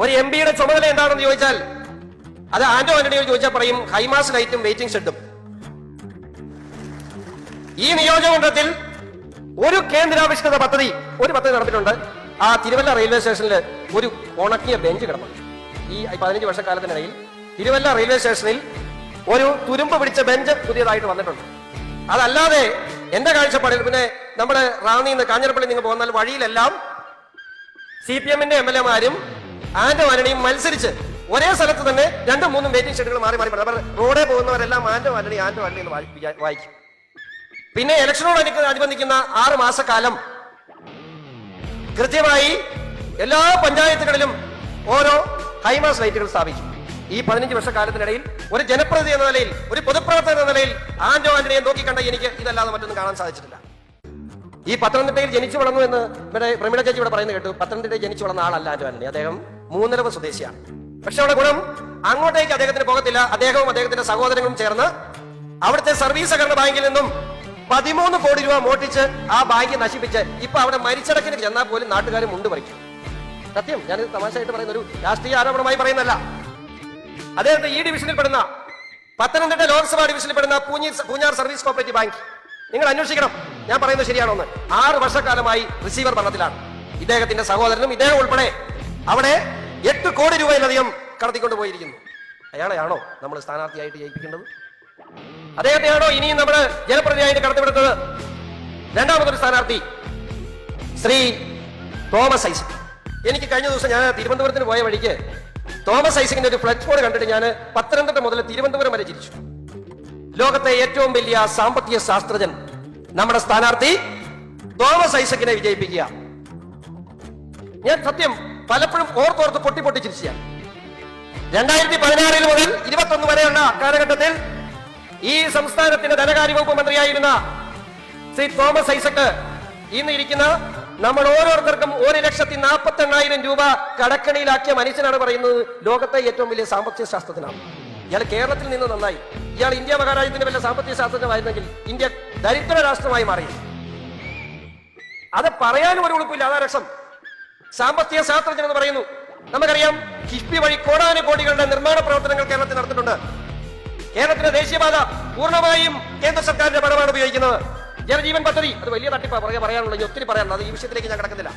ഒരു എം പിയുടെ ചുമതല എന്താണെന്ന് ചോദിച്ചാൽ അത് ആന്റോ ആന്റണിയോട് ചോദിച്ചാൽ പറയും ഹൈമാസ് ലൈറ്റും വെയിറ്റിംഗ് ഷെഡും. ഈ നിയോജകമണ്ഡലത്തിൽ ഒരു കേന്ദ്രാവിഷ്കൃത പദ്ധതി ഒരു പദ്ധതി നടത്തിയിട്ടുണ്ട് ആ തിരുവല്ല റെയിൽവേ സ്റ്റേഷനിൽ ഒരു ഉണക്കിയ ബെഞ്ച് കിടപ്പുണ്ട്. ഈ പതിനഞ്ച് വർഷക്കാലത്തിനിടയിൽ തിരുവല്ല റെയിൽവേ സ്റ്റേഷനിൽ ഒരു തുരുമ്പ് പിടിച്ച ബെഞ്ച് പുതിയതായിട്ട് വന്നിട്ടുണ്ട്. അതല്ലാതെ എന്റെ കാഴ്ചപ്പാടിൽ പിന്നെ നമ്മുടെ റാന്നിന്ന് കാഞ്ഞിരപ്പള്ളി നിങ്ങൾ പോകുന്നാൽ വഴിയിലെല്ലാം സി പി എമ്മിന്റെ എം എൽ എമാരും ആന്റോ ആന്റണിയും മത്സരിച്ച് ഒരേ സ്ഥലത്ത് തന്നെ രണ്ടും മൂന്നും വെയിറ്റിംഗ് ഷെഡുകൾ മാറി മാറി പറഞ്ഞു റോഡേ പോകുന്നവരെല്ലാം ആന്റെ ആന്റണി ആന്റെ ആന്റണി എന്ന് വായി- വായിക്കും. പിന്നെ ഇലക്ഷനോട് അനു- അനുബന്ധിക്കുന്ന ആറ് മാസക്കാലം കൃത്യമായി എല്ലാ പഞ്ചായത്തുകളിലും ഓരോ ഹൈമാസ് ലൈറ്റുകൾ സ്ഥാപിക്കും. ഈ പതിനഞ്ച് വർഷക്കാലത്തിനിടയിൽ ഒരു ജനപ്രതി എന്ന നിലയിൽ ഒരു പൊതുപ്രവർത്തകൻ എന്ന നിലയിൽ ആന്റോ ആന്റണിയെ നോക്കിക്കണ്ട എനിക്ക് ഇതല്ലാതെ മറ്റൊന്നും കാണാൻ സാധിച്ചിട്ടില്ല. ഈ പത്തനംതിട്ടയിൽ ജനിച്ചു വളർന്നു എന്ന് ഇവിടെ പ്രമീള ചേച്ചി ഇവിടെ പറയുന്നത് കേട്ടു. പത്തനംതിട്ടയിൽ ജനിച്ചു വളർന്ന ആളല്ല ആന്റോ ആന്റണി. അദ്ദേഹം മൂന്നരവ് സ്വദേശിയാണ്. പക്ഷെ അവിടെ ഗുണം അങ്ങോട്ടേക്ക് അദ്ദേഹത്തിന് പോകത്തില്ല. അദ്ദേഹവും അദ്ദേഹത്തിന്റെ സഹോദരങ്ങളും ചേർന്ന് അവിടുത്തെ സർവീസ് സഹകരണ ബാങ്കിൽ നിന്നും പതിമൂന്ന് കോടി രൂപ മോട്ടിച്ച് ആ ബാങ്ക് നശിപ്പിച്ച് ഇപ്പൊ അവിടെ മരിച്ചടക്കിന് ചെന്നാൽ പോലും നാട്ടുകാരും മുണ്ട് പറിക്കും. സത്യം ഞാനിത് തമാശയായിട്ട് പറയുന്ന ഒരു രാഷ്ട്രീയ ആരോപണമായി പറയുന്നല്ല അദ്ദേഹത്തെ ഈ ഡിവിഷനിൽ പെടുന്ന പത്തനംതിട്ട ലോക്സഭാ ഡിവിഷനിൽ പെടുന്ന പൂഞ്ഞി പൂഞ്ഞാർ സർവീസ് കോപ്പറേറ്റീവ് ബാങ്ക്. നിങ്ങൾ അന്വേഷിക്കണം. ഞാൻ പറയുന്നത് ശരിയാണോ എന്ന് ആറ് വർഷക്കാലമായി റിസീവർ ഭരണത്തിലാണ്. ഇദ്ദേഹത്തിന്റെ സഹോദരനും ഇദ്ദേഹം ഉൾപ്പെടെ. അവിടെ എട്ട് കോടി രൂപയിലധികം കടത്തിക്കൊണ്ട് പോയിരിക്കുന്നു അയാളെയാണോ നമ്മൾ സ്ഥാനാർത്ഥിയായിട്ട് ജയിപ്പിക്കേണ്ടത്? അദ്ദേഹത്തെയാണോ ഇനിയും നമ്മൾ ജനപ്രതിനിധിയായിട്ട് കടത്തിവിടുന്നത്? രണ്ടാമതൊരു സ്ഥാനാർത്ഥി ശ്രീ തോമസ് ഐസക്. എനിക്ക് കഴിഞ്ഞ ദിവസം ഞാൻ തിരുവനന്തപുരത്തിന് പോയ വഴിക്ക് തോമസ് ഐസക്കിന്റെ ഒരു ഫ്ലക്സ് ബോർഡ് കണ്ടിട്ട് ഞാൻ പത്തനംതിട്ട മുതൽ തിരുവനന്തപുരം വരെ ചിരിച്ചു. ലോകത്തെ ഏറ്റവും വലിയ സാമ്പത്തിക ശാസ്ത്രജ്ഞൻ നമ്മുടെ സ്ഥാനാർത്ഥി തോമസ് ഐസക്കിനെ വിജയിപ്പിക്കുക. ഞാൻ സത്യം പലപ്പോഴും ഓർത്തോർത്ത് പൊട്ടി പൊട്ടി ചിരിച്ചാണ് രണ്ടായിരത്തി പതിനാറിൽ മുതൽ ഇരുപത്തൊന്ന് വരെയുള്ള കാലഘട്ടത്തിൽ ഈ സംസ്ഥാനത്തിന്റെ ധനകാര്യ വകുപ്പ് മന്ത്രിയായിരുന്ന ശ്രീ തോമസ് ഐസക് ഇന്ന് ഇരിക്കുന്ന നമ്മൾ ഓരോരുത്തർക്കും ഒരു ലക്ഷത്തി നാൽപ്പത്തി എണ്ണായിരം രൂപ കടക്കണിയിലാക്കിയ മനുഷ്യനാണ് പറയുന്നത് ലോകത്തെ ഏറ്റവും വലിയ സാമ്പത്തിക ശാസ്ത്രജ്ഞനാണ്. ഇയാൾ കേരളത്തിൽ നിന്ന് നന്നായി. ഇയാൾ ഇന്ത്യ മഹാരാജ്യത്തിന്റെ വല്ല സാമ്പത്തിക ശാസ്ത്രജ്ഞമായിരുന്നെങ്കിൽ ഇന്ത്യ ദരിദ്ര രാഷ്ട്രമായി മാറി. അത് പറയാനും ഒരു ഉളുപ്പില്ല. അതാ രസം. സാമ്പത്തിക ശാസ്ത്രജ്ഞൻ എന്ന് പറയുന്നു. നമുക്കറിയാം കിഫ്ബി വഴി കോടാനു കോടികളുടെ നിർമ്മാണ പ്രവർത്തനങ്ങൾ കേരളത്തിൽ നടത്തിയിട്ടുണ്ട് കേരളത്തിന്റെ ദേശീയപാത പൂർണമായും കേന്ദ്ര സർക്കാരിന്റെ പണമാണ് ഉപയോഗിക്കുന്നത്. ജനജീവൻ പദ്ധതി അത് വലിയ തട്ടിപ്പാ പുറകെ പറയാനുള്ളത് ഒത്തിരി പറയാനുള്ളത് ഈ വിഷയത്തിലേക്ക് ഞാൻ കിടക്കുന്നില്ല.